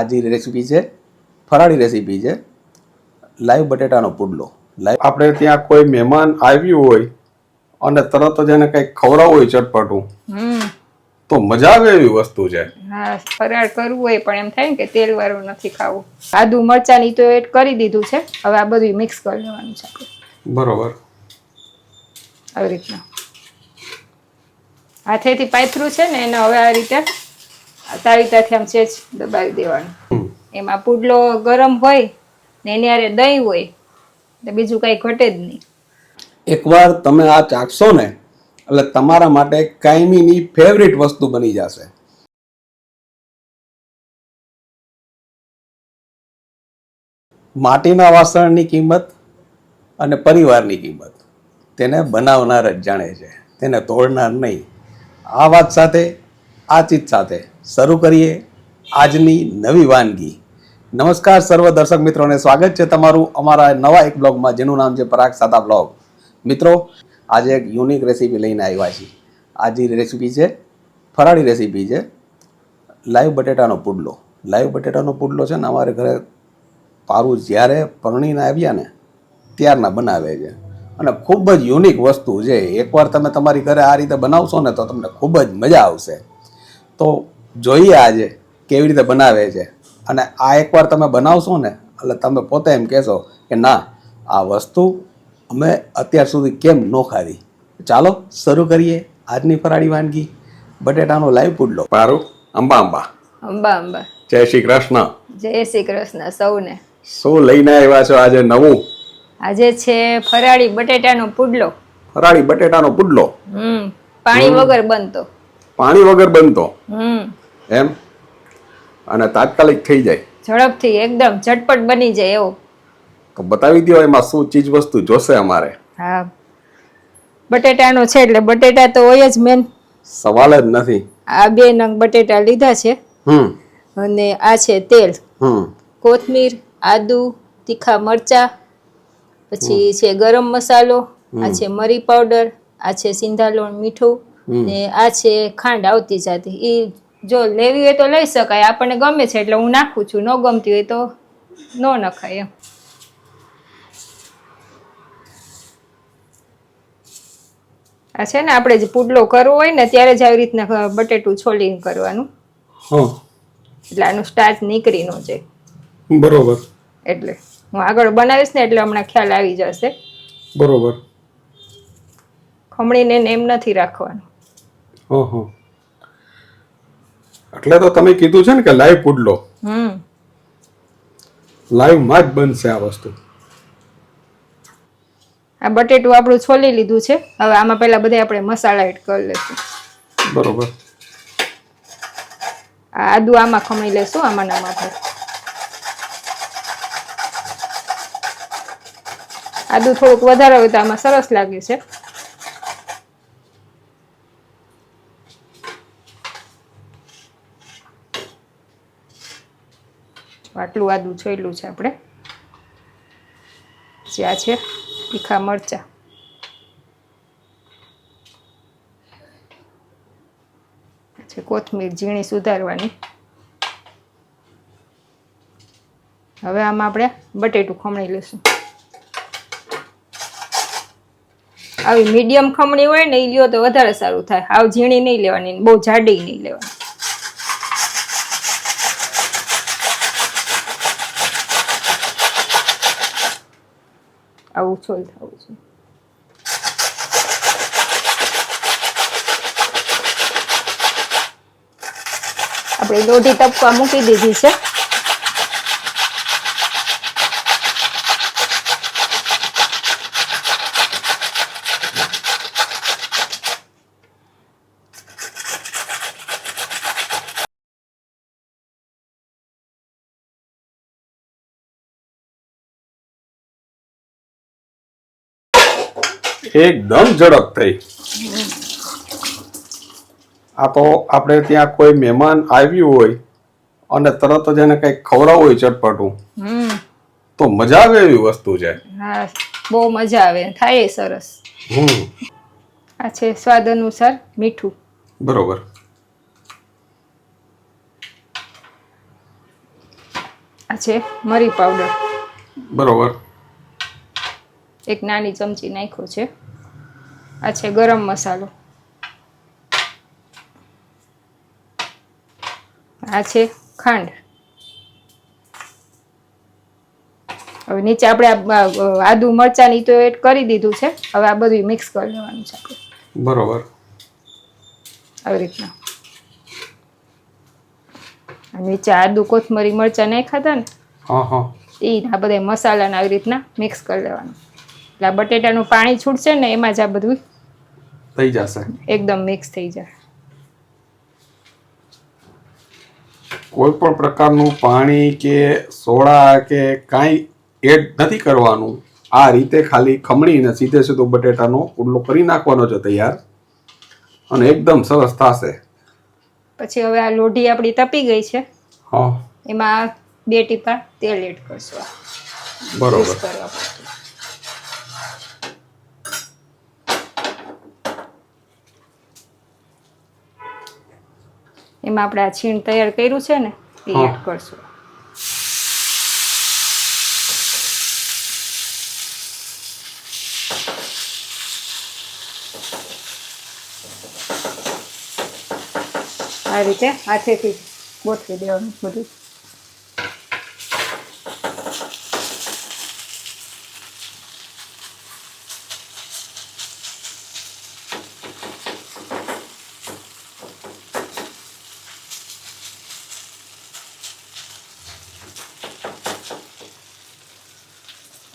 આજની રેસીપી છે ફરાળી રેસીપી છે લાઈવ બટેટાનો પુડલો. લાઈવ આપણે ત્યાં કોઈ મહેમાન આવ્યું હોય અને તરત જ એને કંઈક ખવડાવવું હોય ચટપટું તો મજા આવે એવી વસ્તુ છે. હા ફરાળ કરવું હોય પણ એમ થાય ને કે તેલ વાળું નથી ખાવું. આદુ મરચાની તો એડ કરી દીધું છે હવે આ બધું મિક્સ કરી લેવાનું છે બરોબર. આવી રીતના. હાથેથી પાથરું છે ને એને હવે આ રીતે આ આમ સેજ દબાવી દેવાનું. એમાં પુડલો ગરમ હોય ને એની હારે દહીં હોય તો બીજું કાંઈ ઘટે જ નહીં. એકવાર તમે આ ચાખશો ને એટલે તમારા માટે કાયમીની ફેવરિટ વસ્તુ બની જશે. માટીના વાસણની કિંમત અને પરિવારની કિંમત. તેને બનાવનાર જ જાણે છે તેને તોડનાર નહીં. આ વાત સાથે આ ચીજ સાથે શરૂ કરીએ આજની નવી વાનગી. નમસ્કાર સર્વ દર્શક મિત્રોને. સ્વાગત છે તમારું અમારા નવા એક બ્લોગમાં, જેનું નામ છે પરાગ સાદા બ્લોગ. મિત્રો, આજે એક યુનિક રેસીપી લઈને આવ્યા છીએ. આજની રેસીપી છે, ફરાળી રેસીપી છે, લાઈવ બટેટાનો પુડલો. લાઈવ બટેટાનો પુડલો છે ને, અમારે ઘરે પારું જ્યારે પરણીને આવ્યા ને, ત્યારના બનાવે છે. અને ખૂબ જ યુનિક વસ્તુ છે. એકવાર તમે તમારી ઘરે આ રીતે બનાવશો ને, તો તમને ખૂબ જ મજા આવશે. તો જોઈએ આજે કેવી રીતે બનાવે છે. અને આ એકવાર તમે બનાવશો ને એટલે તમે પોતે એમ કહેશો કે ના આ વસ્તુ અમે અત્યાર સુધી કેમ ન ખાધી. ચાલો શરૂ કરીએ આજની ફરાળી વાનગી. બટેટાનો લાઈવ પુડલો. પારું અંબા અંબા. અંબા અંબા. જય શ્રી કૃષ્ણ. જય શ્રી કૃષ્ણ સૌને. શું લઈને આવ્યા છો આજે નવું. આજે છે ફરાળી બટેટાનો પુડલો. ફરાળી બટેટાનો પુડલો. હમ પાણી વગર બનતો. પાણી વગર બનતો. હમ. એમ? અને તાત્કાલિક થઈ જાય. ઝડપથી એકદમ ઝટપટ બની જાય એવો. તો બતાવી દો એમાં શું ચીજ વસ્તુ જોશે અમારે. હા. બટેટાનો છે એટલે બટેટા તો હોય જ મેન સવાલ જ નથી. આ બે નંગ બટેટા લીધા છે. હમ. અને આ છે તેલ. હમ. કોથમીર આદુ તીખા મરચા પછી છે ગરમ મસાલો આ છે મરી પાવડર આ છે સિંધાલોણ મીઠું ને આ છે ખાંડ આવતી જાતી. એ જો લેવી હોય તો લઈ શકાય આપણને ગમે છે એટલે હું નાખું છું. ન ગમતી હોય તો ન નખાય એમ. આ છે ને આપણે જે પુડલો કરવો હોય ને ત્યારે જ આવી રીતના બટેટું છોલીને કરવાનું. એટલે આનું સ્ટાર્ચ નીકળી ન જાય. બરોબર. એટલે હું આગળ બનાવીશ ને એટલે હમણાં ખ્યાલ આવી જશે. બરોબર. ખમણીને એમ નથી રાખવાનું. હા હા એટલે તો તમે કીધું છે ને કે લાઈવ પુડલો. હમ. લાઈવમાં જ બનશે આ વસ્તુ. આ બટેટું આપણું છોલી લીધું છે. હવે આમાં પહેલા બધા આપણે મસાલા એડ કરી લઈશું. બરોબર. આદુ આમાં ખમણી લેશું આમાં ને આમાં આપણે આદુ થોડુંક વધારે હોય તો આમાં સરસ લાગે છે. આટલું આદું છોયેલું છે આપણે. આ છે, તીખા મરચા. છે કોથમીર ઝીણી સુધારવાની. હવે આમાં આપણે બટેટું ખમણી લઈશું. આવી મીડિયમ ખમણી હોય ને એ લ્યો તો વધારે સારું થાય. આવ ઝીણી નહીં લેવાની બહુ જાડી નહીં લેવાની. આવું છોલ થવું છે આપણે દોઢી તપવા મૂકી દીધી છે. એકદમ ઝડપ થઈ. આ તો આપણે ત્યાં કોઈ મહેમાન આવ્યું હોય અને તરત જ એને કંઈક ખવડાવવું હોય ચટપટું હમ. તો મજા આવે એવી વસ્તુ છે. હા બહુ મજા આવે. થાય સરસ. હમ. આ છે સ્વાદ અનુસાર મીઠું. બરોબર. આ છે મરી પાવડર. બરોબર. એક નાની ચમચી નાખ્યો છે. આ છે ગરમ મસાલો. આ છે ખાંડ. હવે નીચે આપણે આદુ મરચા મરચાંની તો એડ કરી દીધું છે. હવે આ બધું મિક્સ કરી લેવાનું છે આપણે. બરોબર. આવી રીતના. નીચે આદુ કોથમરી મરચાં નાખ્યા હતા ને હા હા. એ આ બધા મસાલાને આવી રીતના મિક્સ કરી લેવાનું. એટલે આ બટેટાનું પાણી છૂટશે ને એમાં જ આ બધું થઈ જશે. એકદમ મિક્સ થઈ જાય. કોઈ પણ પ્રકારનું પાણી કે સોડા કે કાંઈ એડ નથી કરવાનું આ રીતે ખાલી ખમણીને સીધે સીધો બટેટાનો ઉડલો કરી નાખવાનો છે તૈયાર અને એકદમ સરસ થશે. પછી હવે આ લોઢી આપણી તપી ગઈ છે. હા. એમાં બે ટીપા તેલ એડ કરશું બરોબર મિક્સ કરવા પૂરતું. એમાં આપણે આ છીણ તૈયાર કર્યું છે ને એ. એડ કરશું આ રીતે હાથેથી ગોઠવી દેવાનું બધું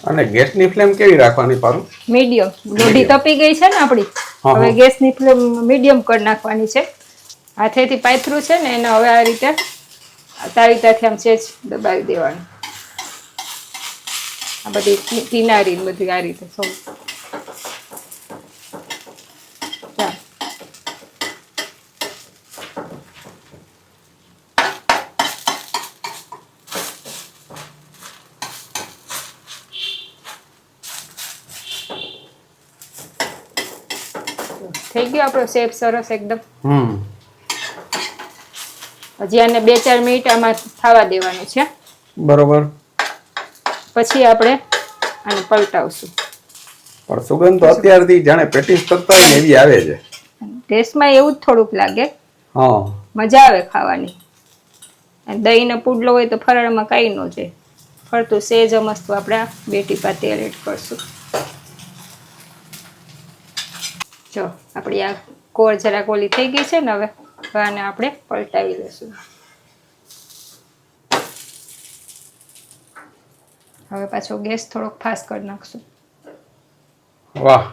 અને ગેસની ફ્લેમ કેવી રાખવાની પારું મીડિયમ. લોઢી તપી ગઈ છે ને આપણી? હવે ગેસ ગેસની ફ્લેમ મીડિયમ કરી નાખવાની છે. હાથેથી પાથરું છે ને એને હવે આ રીતે તાવીતાથી આમ સેજ દબાવી દેવાનું. આ બધી કિનારી બધી આ રીતે સૌ થઈ ગયો આપણો શેપ સરસ એકદમ. હમ. હજી આને બે ચાર મિનિટ આમાં થવા દેવાનું છે. બરોબર. પછી આપણે આને પલટાવશું. પણ સુગંધ તો અત્યારથી જાણે પેટીસ કરતા ને એવી આવે છે. ટેસ્ટમાં એવું જ થોડુંક લાગે. હા. મજા આવે ખાવાની. દહી દહીંનો પુડલો હોય તો ફરાળમાં કાંઈ ન જાય. ફરતું સેજ મસ્ત આપણે બેટી ટીપા તેલ એડ કરશું. જો આપણી આ કોર જરા કોલી થઈ ગઈ છે ને હવે હવે આને આપણે પલટાવી લઈશું હવે પાછો ગેસ થોડોક ફાસ્ટ કરી નાખશું. વાહ.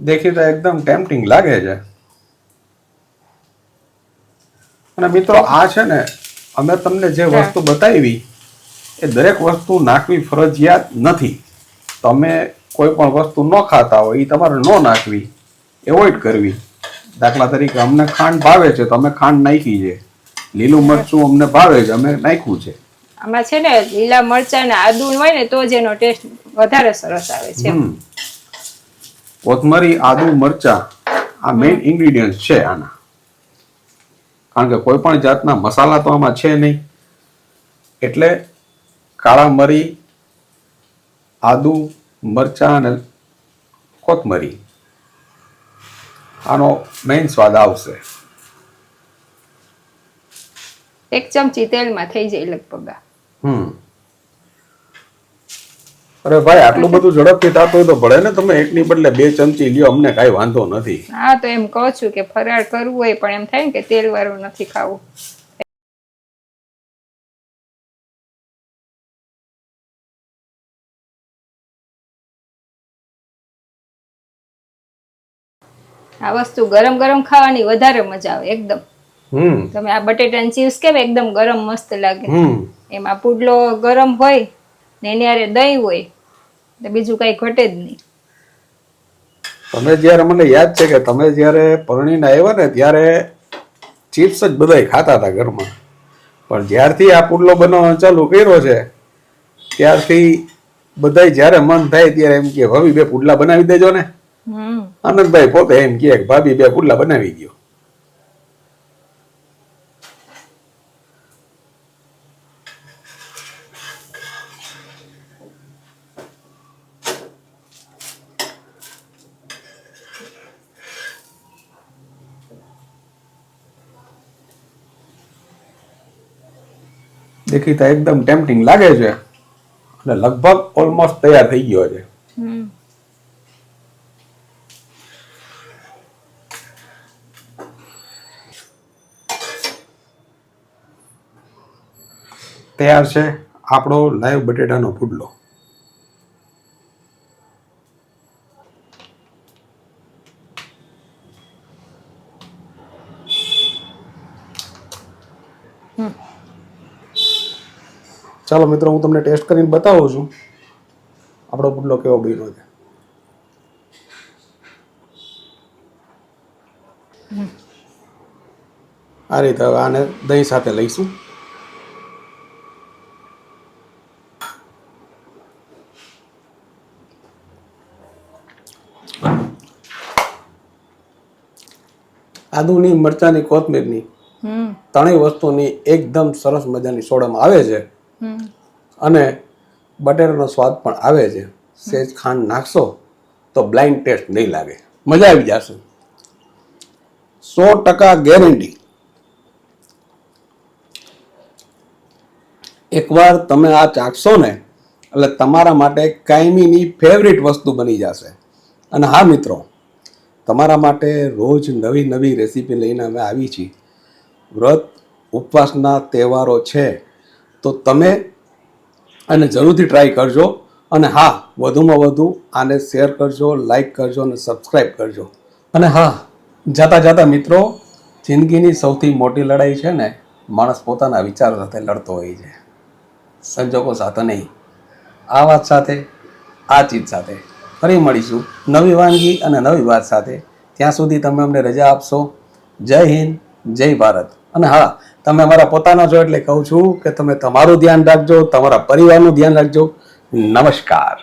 દેખી તો એકદમ ટેમ્પટિંગ લાગે છે. અને મિત્રો આ છે ને અમે તમને જે વસ્તુ બતાવી એ દરેક વસ્તુ નાખવી ફરજિયાત નથી. તમે કોઈ પણ વસ્તુ ન ખાતા હોય એ તમારે ન નાખવી. એવોઇડ કરવી. દાખલા તરીકે અમને ખાંડ ભાવે છે તો અમે ખાંડ નાખી છે. લીલું મરચું અમને ભાવે છે અમે નાખ્યું છે. આમાં છે ને લીલા મરચાં ને આદુ હોય ને તો જ એનો ટેસ્ટ વધારે સરસ આવે છે. કોથમરી આદુ મરચા આ મેઇન ઇન્ગ્રેડિયન્ટ છે આના. કારણ કે કોઈ પણ જાતના મસાલા તો આમાં છે નહીં. એટલે કાળા મરી આદુ મરચા અને કોથમરી. આનો મેઇન સ્વાદ આવશે. એક ચમચી તેલમાં થઈ જાય લગભગ હમ. અરે ભાઈ આટલું બધું ઝડપથી થતું હોય તો ભલે ને તમે એકની બદલે બે ચમચી લ્યો અમને કાંઈ વાંધો નથી. હા તો એમ કહું છું કે ફરાળ કરવું હોય પણ એમ થાય ને કે તેલ વાળું નથી ખાવું. આ વસ્તુ ગરમ ગરમ ખાવાની વધારે મજા આવે એકદમ. હમ. તમે આ બટેટાની ચીપ્સ કેમ એકદમ ગરમ મસ્ત લાગે? હમ. એમાં પુડલો ગરમ હોય ને એની હારે દહીં હોય તો બીજું કઈ ઘટે જ નહીં. તમે જ્યારે મને યાદ છે કે તમે જ્યારે પરણીને આવ્યા ને ત્યારે ચિપ્સ જ બધા ખાતા હતા ઘરમાં. પણ જ્યારથી આ પુડલો બનાવવાનો ચાલુ કર્યો છે ત્યારથી બધાય જ્યારે મન થાય ત્યારે એમ કે હવે બે પુડલા બનાવી દેજો ને. આનંદભાઈ પોતે એમ કે ભાભી બે પુડલા બનાવી ગયો દેખીતા એકદમ ટેમ્પટિંગ લાગે છે. એટલે લગભગ ઓલમોસ્ટ તૈયાર થઈ ગયો છે. તૈયાર છે આપણો લાઈવ બટેટાનો પુડલો. ચાલો મિત્રો, હું તમને ટેસ્ટ કરીને બતાવું છું આપણો પુડલો કેવો બન્યો છે. આ રીતે હવે આને દહીં સાથે લઈશું. આદુની મરચાની કોથમીરની ત્રણેય વસ્તુની એકદમ સરસ મજાની સોડામાં આવે છે. અને બટેટાનો સ્વાદ પણ આવે છે. સેજ ખાંડ નાખશો તો બ્લાઇન્ડ ટેસ્ટ નહીં લાગે. મજા આવી જશે. સો ટકા ગેરંટી એકવાર તમે આ ચાખશો ને એટલે તમારા માટે કાયમીની ફેવરિટ વસ્તુ બની જશે. અને હા મિત્રો તમારા માટે રોજ નવી નવી રેસીપી લઈને અમે આવી છીએ. વ્રત ઉપવાસના તહેવારો છે, તો તમે અને જરૂરથી ટ્રાય કરજો અને હા, વધુમાં વધુ આને શેર કરજો લાઈક કરજો અને સબસ્ક્રાઈબ કરજો. અને હા, જાતા જાતા મિત્રો, જિંદગીની સૌથી મોટી લડાઈ છે ને, માણસ પોતાના વિચારો સાથે લડતો હોય છે. સંજોગો સાથે નહીં. આ વાત સાથે, આ ચીજ સાથે. ફરી મળીશું નવી વાનગી અને નવી વાત સાથે. ત્યાં સુધી તમે અમને રજા આપશો. જય હિન્દ, જય ભારત. અને હા, તમે અમારા પોતાના છો એટલે કહું છું કે તમે તમારું ધ્યાન રાખજો, તમારા પરિવારનું ધ્યાન રાખજો. નમસ્કાર.